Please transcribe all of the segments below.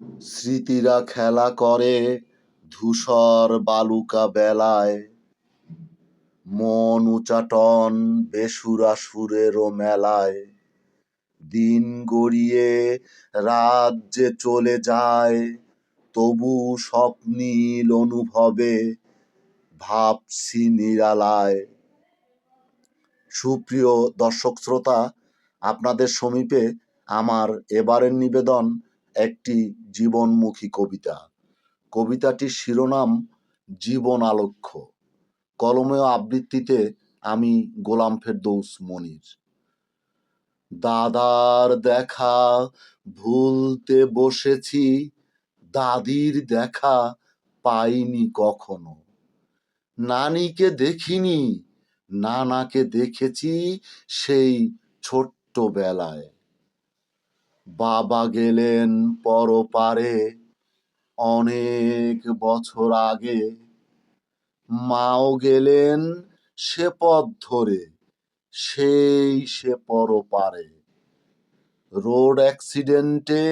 স্মৃতিরা খেলা করে ধূসর বালুকা বেলায়। মন উচাটন বেসুরা সুরেরও মেলায়। দিন গড়িয়ে রাত যে চলে যায়, তবু স্বপ্নীল অনুভবে ভাবছি নিরালায়। সুপ্রিয় দর্শক শ্রোতা, আপনাদের সমীপে আমার এবারের নিবেদন একটি জীবনমুখী কবিতা। কবিতাটির শিরোনাম জীবন আলক্ষ্য। কলমেও আবৃত্তিতে আমি গোলাম ফেরদৌস মনির। দাদার দেখা ভুলতে বসেছি, দাদির দেখা পাইনি কখনো। নানিকে দেখিনি, নানাকে দেখেছি সেই ছোট্ট বেলায় বাবা গেলেন পরপারে। অনেক বছর আগে মাও গেলেন সে পথ ধরে, সেই সে পরপারে। রোড অ্যাক্সিডেন্টে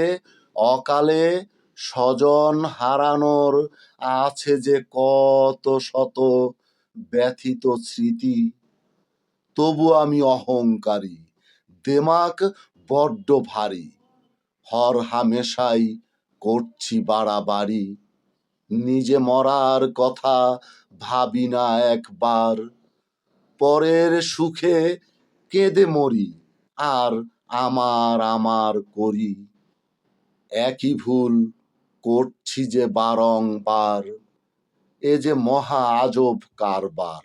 অকালে স্বজন হারানোর আছে যে কত শত ব্যথিত স্মৃতি, তবু আমি অহংকারী, দেমাক বড্ড ভারী। হর হামেশাই করছি বাড়াবাড়ি। নিজে মরার কথা ভাবি না একবার। পরের সুখে কেঁদে মরি, আর আমার আমার করি। একই ভুল করছি যে বারংবার, এ যে মহা আজব কারবার।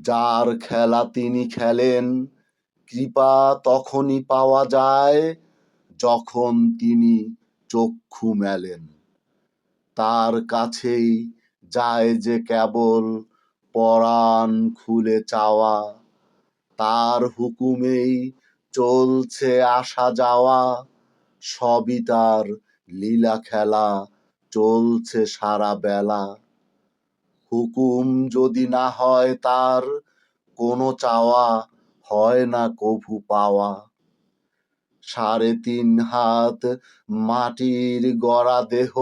যার খেলা তিনি খেলেন কৃপা তখনই পাওয়া যায় যখন তিনি চক্ষু মেলেন। তার কাছেই যায় যে কেবল পরাণ খুলে চাওয়া, তার হুকুমেই চলছে আসা যাওয়া, সবই তার লীলা খেলা, চলছে সারা বেলা। হুকুম যদি না হয় তার কোনো চাওয়া হয় না কভু পাওয়া। সাড়ে তিন হাত মাটির গড়া দেহ,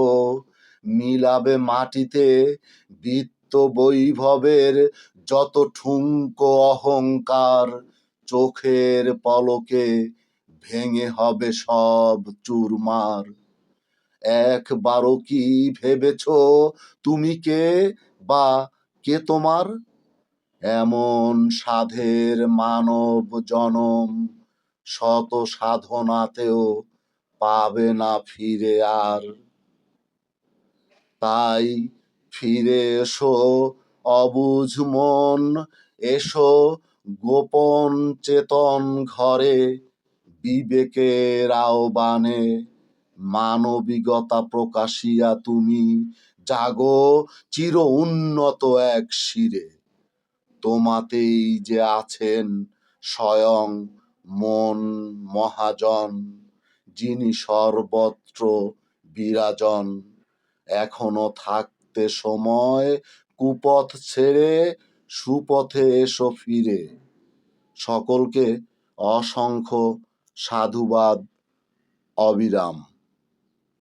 মিলাবে মাটিতে বৃত্ত বৈভবের যত ঠুঙ্ক অহংকার, চোখের পলকে ভেঙে হবে সব চুরমার। একবারও কি ভেবেছ তুমি কে বা কে তোমার? এমন সাধের মানব জনম শত সাধনাতেও পাবে না ফিরে আর। তাই ফিরে এসো, অবুঝ মন, এসো গোপন চেতন ঘরে, বিবেকের আহ্বানে মানবিকতা প্রকাশিয়া তুমি, জাগো চির উন্নত এক শিরে। তোমাতেই যে আছেন স্বয়ং মন মহাজন, যিনি সর্বত্র বিরাজন। এখনও থাকতে সময় কুপথ ছেড়ে সুপথে এসো ফিরে। সকলকে অসংখ্য সাধুবাদ, অবিরাম।